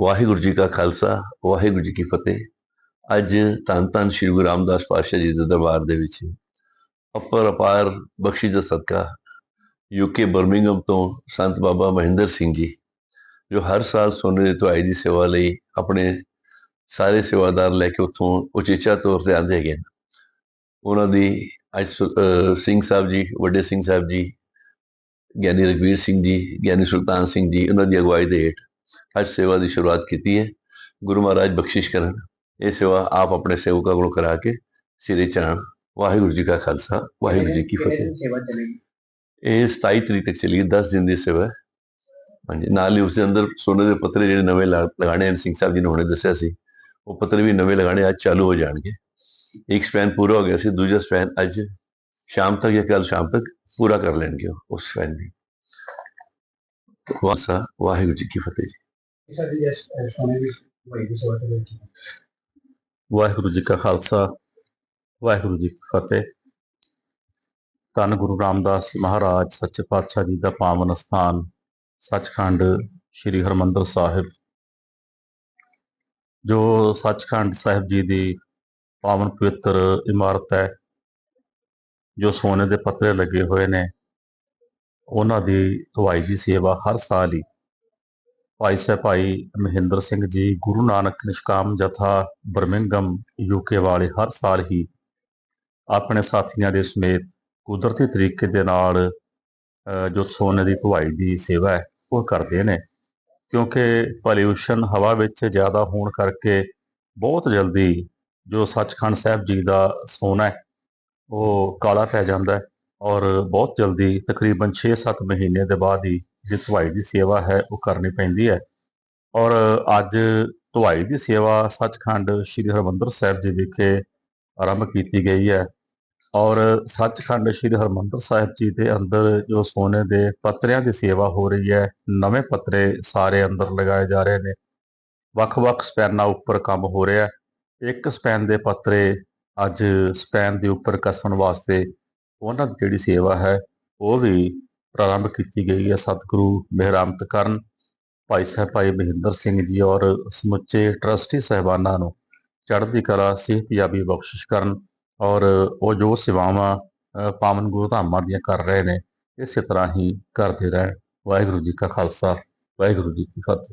ਵਾਹਿਗੁਰੂ ਜੀ ਕਾ ਖਾਲਸਾ, ਵਾਹਿਗੁਰੂ ਜੀ ਕੀ ਫਤਿਹ। ਅੱਜ ਧੰਨ ਧੰਨ ਸ੍ਰੀ ਗੁਰੂ ਰਾਮਦਾਸ ਪਾਤਸ਼ਾਹ ਜੀ ਦੇ ਦਰਬਾਰ ਦੇ ਵਿੱਚ ਅਪਰ ਅਪਾਰ ਬਖਸ਼ਿਸ਼ ਦਾ ਸਦਕਾ ਯੂਕੇ ਬਰਮਿੰਗਮ ਤੋਂ ਸੰਤ ਬਾਬਾ ਮਹਿੰਦਰ ਸਿੰਘ ਜੀ, ਜੋ ਹਰ ਸਾਲ ਸੋਨੇ ਦੀ ਧੁਆਈ ਦੀ ਸੇਵਾ ਲਈ ਆਪਣੇ ਸਾਰੇ ਸੇਵਾਦਾਰ ਲੈ ਕੇ ਉੱਥੋਂ ਉਚੇਚਾ ਤੌਰ ਤੇ ਆਉਂਦੇ ਹੈਗੇ ਨੇ ਉਹਨਾਂ ਦੀ ਅੱਜ ਸੁ- ਸਿੰਘ ਸਾਹਿਬ ਜੀ, ਵੱਡੇ ਸਿੰਘ ਸਾਹਿਬ ਜੀ, ਗਿਆਨੀ ਰਗਵੀਰ ਸਿੰਘ ਜੀ, ਗਿਆਨੀ ਸੁਲਤਾਨ ਸਿੰਘ ਜੀ, ਉਹਨਾਂ ਦੀ ਅਗਵਾਈ ਦੇ ਹੇਠ ਅੱਜ ਸੇਵਾ ਦੀ ਸ਼ੁਰੂਆਤ ਕੀਤੀ ਹੈ ਗੁਰੂ ਮਹਾਰਾਜ ਬਖਸ਼ਿਸ਼ ਕਰਨ ਇਹ ਸੇਵਾ ਆਪ ਆਪਣੇ ਸੇਵਕਾਂ ਕੋਲੋਂ ਕਰਾ ਕੇ ਸਿਰੇ ਚਾਣ ਵਾਹਿਗੁਰੂ ਜੀ ਕਾ ਖਾਲਸਾ ਵਾਹਿਗੁਰੂ ਜੀ ਕੀ ਫਤਿਹ ਇਹ 27 ਤਰੀਕ ਤੱਕ ਚੱਲੀ 10 ਦਿਨ ਦੀ ਸੇਵਾ। ਹਾਂਜੀ ਨਾਲ ਹੀ ਉਸ ਦੇ ਅੰਦਰ ਸੋਨੇ ਦੇ ਪੱਤਰੇ ਜਿਹੜੇ ਨਵੇਂ ਲਗਾਣੇ ਹਨ ਸਿੰਘ ਸਾਹਿਬ ਜੀ ਨੇ ਹੁਣੇ ਦੱਸਿਆ ਸੀ ਉਹ ਪੱਤਰੇ ਵੀ ਨਵੇਂ ਲਗਾਣੇ ਅੱਜ ਚਾਲੂ ਹੋ ਜਾਣਗੇ ਇੱਕ ਸਪੈਨ ਪੂਰਾ ਹੋ ਗਿਆ ਸੀ ਦੂਜਾ ਸਪੈਨ ਅੱਜ ਸ਼ਾਮ ਤੱਕ ਜਾਂ ਕੱਲ ਸ਼ਾਮ ਤੱਕ ਪੂਰਾ ਕਰ ਲੈਣਗੇ ਉਸ ਸਪੈਨ ਦੀ ਵਾਸਾ ਵਾਹਿਗੁਰੂ ਜੀ ਕੀ ਫਤਿਹ ਜੀ ਸਾਡੀ ਇਸ ਸੋਨੇ ਦੀ ਵਈ ਦੀ ਸੇਵਾ ਚਲੇਗੀ ਵਾਹਿਗੁਰੂ ਜੀ ਕਾ ਖਾਲਸਾ, ਵਾਹਿਗੁਰੂ ਜੀ ਕੀ ਫਤਿਹ। ਧੰਨ ਗੁਰੂ ਰਾਮਦਾਸ ਮਹਾਰਾਜ, ਸੱਚੇ ਪਾਤਸ਼ਾਹ ਜੀ ਦਾ ਪਾਵਨ ਸਥਾਨ, ਸੱਚਖੰਡ ਸ੍ਰੀ ਹਰਮੰਦਰ ਸਾਹਿਬ। ਜੋ ਸੱਚਖੰਡ ਸਾਹਿਬ ਜੀ ਦੀ ਪਾਵਨ ਪਵਿੱਤਰ ਇਮਾਰਤ ਹੈ, ਜੋ ਸੋਨੇ ਦੇ ਪੱਤਰੇ ਲੱਗੇ ਹੋਏ ਨੇ, ਉਹਨਾਂ ਦੀ ਧੁਆਈ ਦੀ ਸੇਵਾ ਹਰ ਸਾਲ ਹੀ ਭਾਈ ਸਾਹਿਬ, ਭਾਈ ਮਹਿੰਦਰ ਸਿੰਘ ਜੀ, ਗੁਰੂ ਨਾਨਕ ਨਿਸ਼ਕਾਮ ਜਥਾ ਬਰਮਿੰਗਮ ਯੂਕੇ ਵਾਲੇ ਹਰ ਸਾਲ ਹੀ ਆਪਣੇ ਸਾਥੀਆਂ ਦੇ ਸਮੇਤ ਕੁਦਰਤੀ ਤਰੀਕੇ ਦੇ ਨਾਲ ਜੋ ਸੋਨੇ ਦੀ ਧੁਆਈ ਦੀ ਸੇਵਾ ਹੈ, ਉਹ ਕਰਦੇ ਨੇ। ਕਿਉਂਕਿ ਪੋਲਿਊਸ਼ਨ ਹਵਾ ਵਿੱਚ ਜ਼ਿਆਦਾ ਹੋਣ ਕਰਕੇ ਬਹੁਤ ਜਲਦੀ ਜੋ ਸੱਚਖੰਡ ਸਾਹਿਬ ਜੀ ਦਾ ਸੋਨਾ ਹੈ, ਉਹ ਕਾਲਾ ਪੈ ਜਾਂਦਾ ਹੈ ਔਰ ਬਹੁਤ ਜਲਦੀ ਤਕਰੀਬਨ 6-7 ਮਹੀਨੇ ਦੇ ਬਾਅਦ ਹੀ ਜੇ ਧੁਆਈ ਦੀ ਸੇਵਾ ਹੈ, ਉਹ ਕਰਨੀ ਪੈਂਦੀ ਹੈ। ਔਰ ਅੱਜ ਧੁਆਈ ਦੀ ਸੇਵਾ ਸੱਚਖੰਡ ਸ੍ਰੀ ਹਰਮੰਦਰ ਸਾਹਿਬ ਜੀ ਵਿਖੇ ਆਰੰਭ ਕੀਤੀ ਗਈ ਹੈ। ਔਰ ਸੱਚਖੰਡ ਸ੍ਰੀ ਹਰਮੰਦਰ ਸਾਹਿਬ ਜੀ ਦੇ ਅੰਦਰ ਜੋ ਸੋਨੇ ਦੇ ਪੱਤਰਿਆਂ ਦੀ ਸੇਵਾ ਹੋ ਰਹੀ ਹੈ, ਨਵੇਂ ਪੱਤਰੇ ਸਾਰੇ ਅੰਦਰ ਲਗਾਏ ਜਾ ਰਹੇ ਨੇ। ਵੱਖ-ਵੱਖ ਸਪੈਨਾਂ ਉੱਪਰ ਕੰਮ ਹੋ ਰਿਹਾ ਹੈ। ਇੱਕ ਸਪੈਨ ਦੇ ਪੱਤਰੇ ਅੱਜ ਸਪੈਨ ਦੇ ਉੱਪਰ ਕੱਸਣ ਵਾਸਤੇ ਉਹਨਾਂ ਦੀ ਜਿਹੜੀ ਸੇਵਾ ਹੈ, ਉਹ ਵੀ ਪ੍ਰਾਰੰਭ ਕੀਤੀ ਗਈ ਹੈ ਸਤਿਗੁਰੂ ਮਿਹਰਾਮਤ ਕਰਨ ਭਾਈ ਸਾਹਿਬ ਭਾਈ ਮਹਿੰਦਰ ਸਿੰਘ ਜੀ ਔਰ ਸਮੁੱਚੇ ਟਰਸਟੀ ਸਹਿਬਾਨਾਂ ਨੂੰ ਚੜ੍ਹਦੀ ਕਲਾ ਸਿਹਤਯਾਬੀ ਬਖਸ਼ਿਸ਼ ਕਰਨ ਔਰ ਉਹ ਜੋ ਸੇਵਾਵਾਂ ਪਾਵਨ ਗੁਰੂ ਧਾਮਾਂ ਦੀਆਂ ਕਰ ਰਹੇ ਨੇ, ਇਸੇ ਤਰ੍ਹਾਂ ਹੀ ਕਰਦੇ ਰਹਿਣ। ਵਾਹਿਗੁਰੂ ਜੀ ਕਾ ਖਾਲਸਾ, ਵਾਹਿਗੁਰੂ ਜੀ ਕੀ ਫਤਿਹ।